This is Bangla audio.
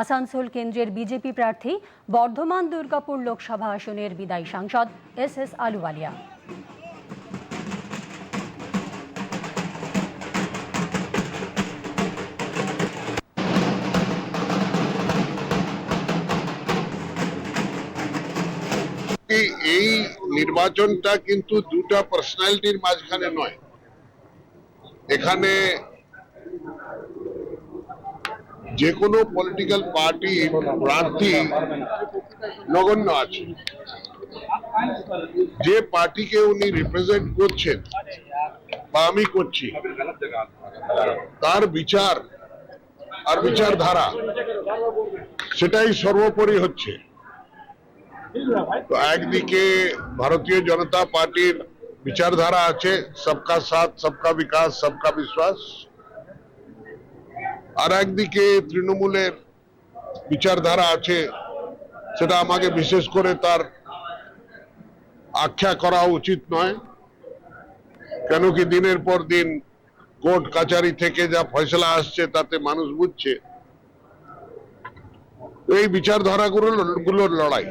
আসানসোল কেন্দ্রের বিজেপি প্রার্থী বর্ধমান দুর্গাপুর লোকসভা আসনের বিদায়ী সাংসদ এস এস আলুওয়ালিয়া। এই নির্বাচনটা কিন্তু দুটা পার্সোনালিটির মাঝখানে নয়। এখানে যে কোনো পলিটিক্যাল পার্টি প্রার্থী নগণ্য আছে যে পার্টিকে উনি রিপ্রেজেন্ট করছেন বা আমি করছি তার বিচার আর বিচারধারা সেটাই সর্বোপরি হচ্ছে তো একদিকে ভারতীয় জনতা পার্টির বিচারধারা আছে সবকা সাথ সবকা বিকাশ সবকা বিশ্বাস আর একদিকে তৃণমূলের বিচারধারা আছে, সেটা আমাকে বিশেষ করে তার আখ্যা করা উচিত নয়। কেন কি দিনের পর দিন কোর্ট কাচারি থেকে যা ফয়সলা আসছে, তাতে মানুষ বুঝছে, এই বিচারধারাগুলো গুলোর লড়াই।